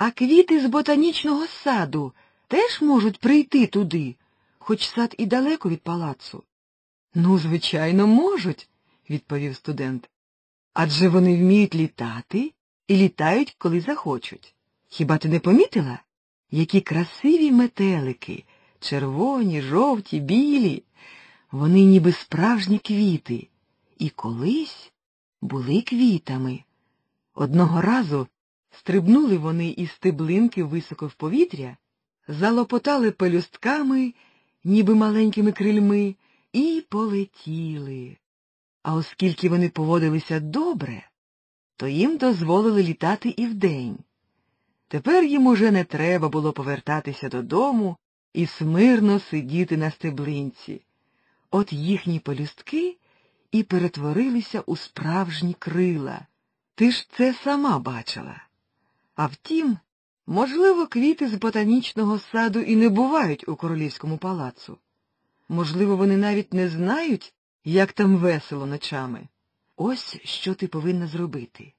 А квіти з ботанічного саду теж можуть прийти туди, хоч сад і далеко від палацу. Ну, звичайно, можуть, відповів студент. Адже вони вміють літати і літають, коли захочуть. Хіба ти не помітила? Які красиві метелики, червоні, жовті, білі. Вони ніби справжні квіти, і колись були квітами. Одного разу стрибнули вони із стеблинки високо в повітря, залопотали пелюстками, ніби маленькими крильми, і полетіли. А оскільки вони поводилися добре, то їм дозволили літати і вдень. Тепер їм уже не треба було повертатися додому і смирно сидіти на стеблинці. От їхні полюстки і перетворилися у справжні крила. Ти ж це сама бачила. А втім, можливо, квіти з ботанічного саду і не бувають у королівському палацу. Можливо, вони навіть не знають, як там весело ночами. Ось що ти повинна зробити.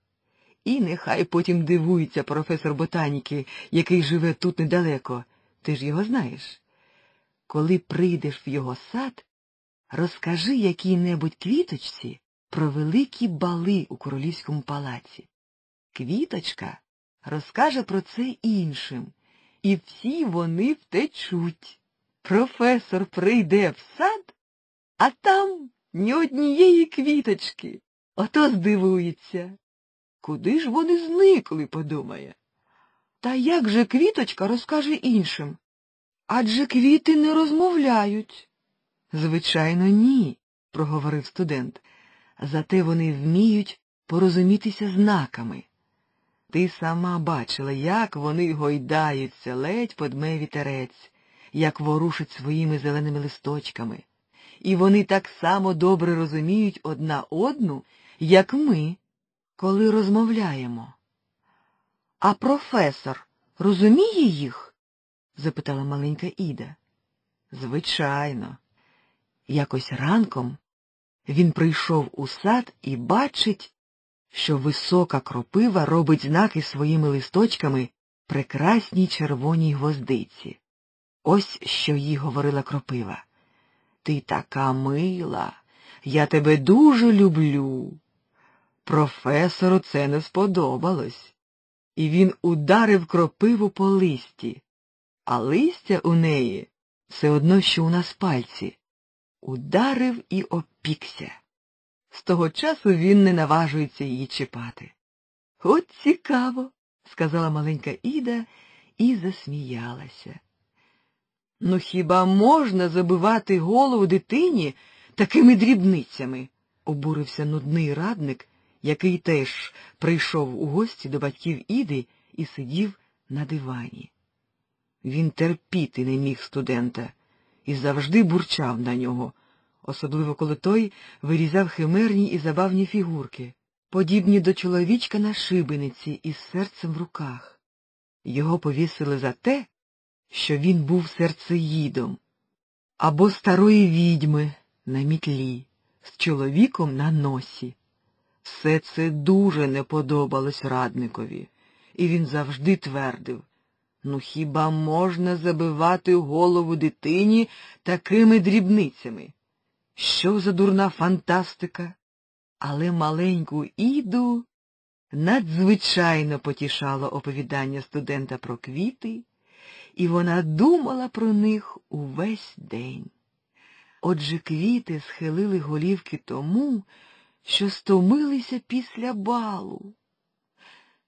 І нехай потім дивується професор ботаніки, який живе тут недалеко. Ти ж його знаєш. Коли прийдеш в його сад, розкажи якій-небудь квіточці про великі бали у королівському палаці. Квіточка розкаже про це іншим, і всі вони втечуть. Професор прийде в сад, а там ні однієї квіточки. Ото здивується. Куди ж вони зникли, подумає. Та як же квіточка розкаже іншим? Адже квіти не розмовляють. Звичайно, ні, проговорив студент. Зате вони вміють порозумітися знаками. Ти сама бачила, як вони гойдаються, ледь подме вітерець, як ворушать своїми зеленими листочками. І вони так само добре розуміють одна одну, як ми, коли розмовляємо. А професор розуміє їх? запитала маленька Іда. Звичайно. Якось ранком він прийшов у сад і бачить, що висока кропива робить знаки своїми листочками прекрасній червоній гвоздиці. Ось що їй говорила кропива. Ти така мила, я тебе дуже люблю. Професору це не сподобалось, і він ударив кропиву по листі, а листя у неї все одно, що у нас пальці. Ударив і опікся. З того часу він не наважується її чіпати. От цікаво, сказала маленька Іда і засміялася. Ну, хіба можна забивати голову дитині такими дрібницями? обурився нудний радник, який теж прийшов у гості до батьків Іди і сидів на дивані. Він терпіти не міг студента і завжди бурчав на нього, особливо коли той вирізав химерні і забавні фігурки, подібні до чоловічка на шибениці із серцем в руках. Його повісили за те, що він був серцеїдом, або старої відьми на мітлі, з чоловіком на носі. Все це дуже не подобалось радникові, і він завжди твердив ну, хіба можна забивати голову дитині такими дрібницями? Що за дурна фантастика? Але маленьку Іду надзвичайно потішало оповідання студента про квіти, і вона думала про них увесь день. Отже квіти схилили голівки тому, що стомилися після балу.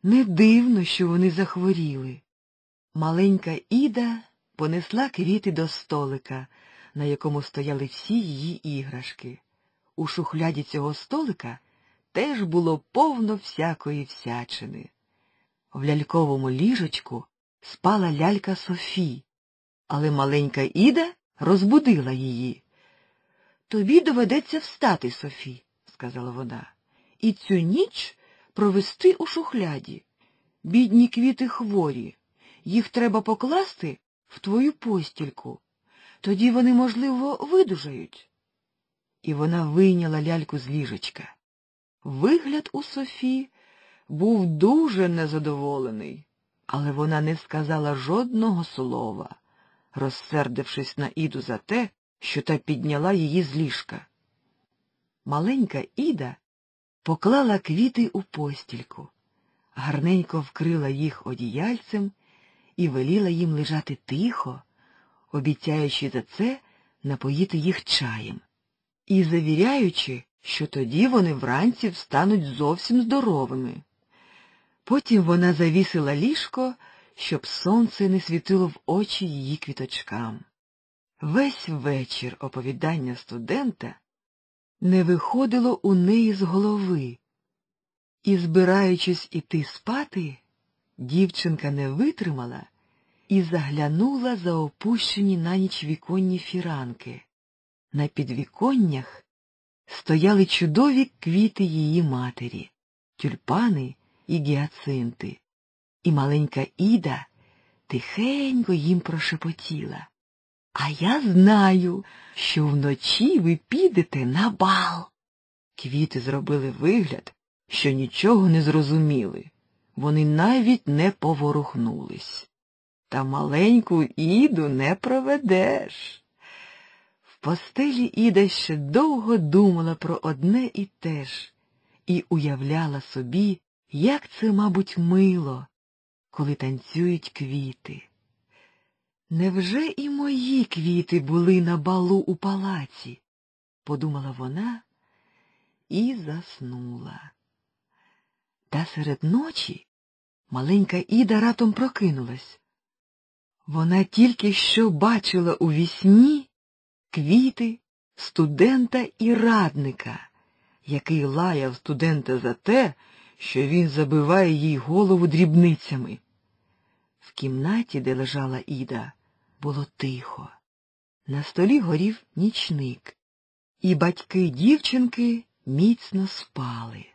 Не дивно, що вони захворіли. Маленька Іда понесла квіти до столика, на якому стояли всі її іграшки. У шухляді цього столика теж було повно всякої всячини. В ляльковому ліжечку спала лялька Софі, але маленька Іда розбудила її. Тобі доведеться встати, Софі, сказала вона, і цю ніч провести у шухляді. Бідні квіти хворі. Їх треба покласти в твою постільку. Тоді вони, можливо, видужають. І вона вийняла ляльку з ліжечка. Вигляд у Софі був дуже незадоволений. але вона не сказала жодного слова, розсердившись на Іду за те, що та підняла її з ліжка. Маленька Іда поклала квіти у постільку, гарненько вкрила їх одіяльцем і веліла їм лежати тихо, обіцяючи за це напоїти їх чаєм, і завіряючи, що тоді вони вранці встануть зовсім здоровими. Потім вона завісила ліжко, щоб сонце не світило в очі її квіточкам. Весь вечір оповідання студента не виходило у неї з голови, і, збираючись іти спати, дівчинка не витримала і заглянула за опущені на ніч віконні фіранки. На підвіконнях стояли чудові квіти її матері, тюльпани і гіацинти, і маленька Іда тихенько їм прошепотіла. А я знаю, що вночі ви підете на бал. Квіти зробили вигляд, що нічого не зрозуміли. Вони навіть не поворухнулись. Та маленьку Іду не проведеш. В постелі Іда ще довго думала про одне і те ж і уявляла собі, як це, мабуть, мило, коли танцюють квіти. Невже і мої квіти були на балу у палаці? подумала вона і заснула. Та серед ночі маленька Іда ратом прокинулась. Вона тільки що бачила у вісні квіти, студента і радника, який лаяв студента за те, що він забиває їй голову дрібницями. В кімнаті, де лежала Іда, було тихо. На столі горів нічник, і батьки дівчинки міцно спали.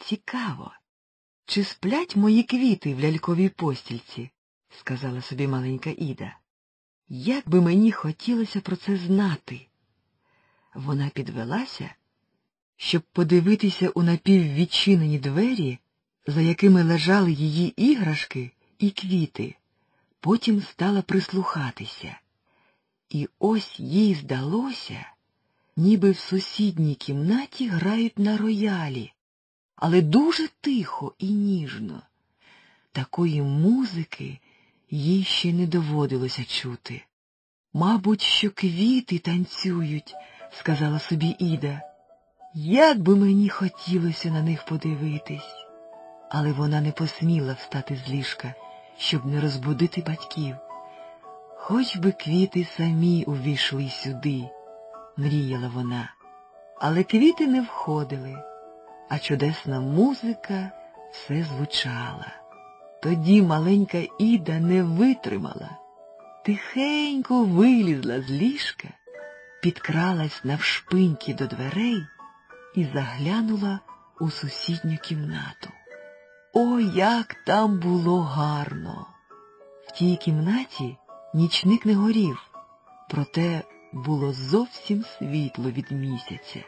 Цікаво, чи сплять мої квіти в ляльковій постільці, сказала собі маленька Іда. Як би мені хотілося про це знати. Вона підвелася, щоб подивитися у напіввідчинені двері, за якими лежали її іграшки і квіти, потім стала прислухатися. І ось їй здалося, ніби в сусідній кімнаті грають на роялі але дуже тихо і ніжно. Такої музики їй ще не доводилося чути. Мабуть, що квіти танцюють, сказала собі Іда. Як би мені хотілося на них подивитись. Але вона не посміла встати з ліжка, щоб не розбудити батьків. Хоч би квіти самі увійшли сюди, мріяла вона, але квіти не входили а чудесна музика все звучала. Тоді маленька Іда не витримала, тихенько вилізла з ліжка, підкралась навшпиньки до дверей і заглянула у сусідню кімнату. О, як там було гарно! В тій кімнаті нічник не горів, проте було зовсім світло від місяця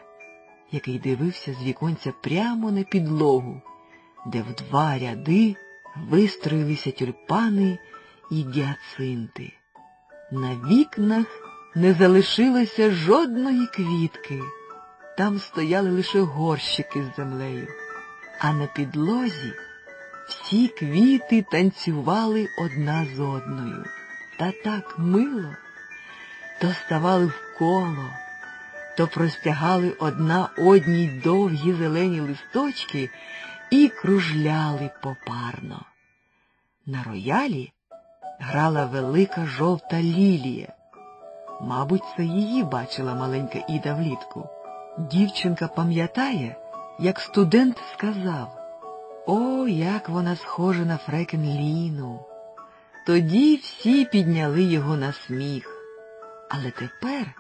який дивився з віконця прямо на підлогу, де в два ряди вистроїлися тюльпани і гіацинти. На вікнах не залишилося жодної квітки. Там стояли лише горщики з землею, а на підлозі всі квіти танцювали одна з одною. Та так мило, то ставали в коло то простягали одна одній довгі зелені листочки і кружляли попарно. На роялі грала велика жовта лілія. Мабуть, це її бачила маленька Іда влітку. Дівчинка пам'ятає, як студент сказав О, як вона схожа на фрекен Ліну. Тоді всі підняли його на сміх. Але тепер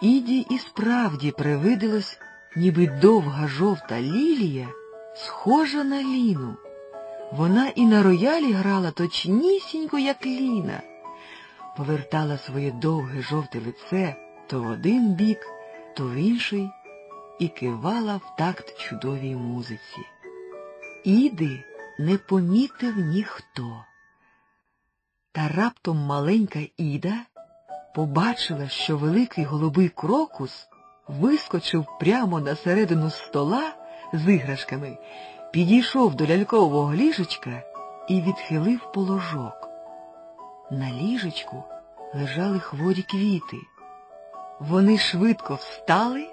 Іді і справді привидилась, ніби довга жовта лілія, схожа на Ліну. Вона і на роялі грала точнісінько, як Ліна, повертала своє довге жовте лице то в один бік, то в інший, і кивала в такт чудовій музиці. Іди не помітив ніхто. Та раптом маленька Іда побачила, що великий голубий крокус вискочив прямо на середину стола з іграшками, підійшов до лялькового ліжечка і відхилив положок. На ліжечку лежали хворі квіти. Вони швидко встали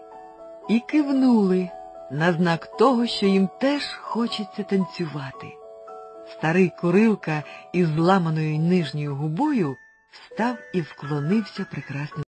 і кивнули на знак того, що їм теж хочеться танцювати. Старий курилка із зламаною нижньою губою встав і вклонився прекрасним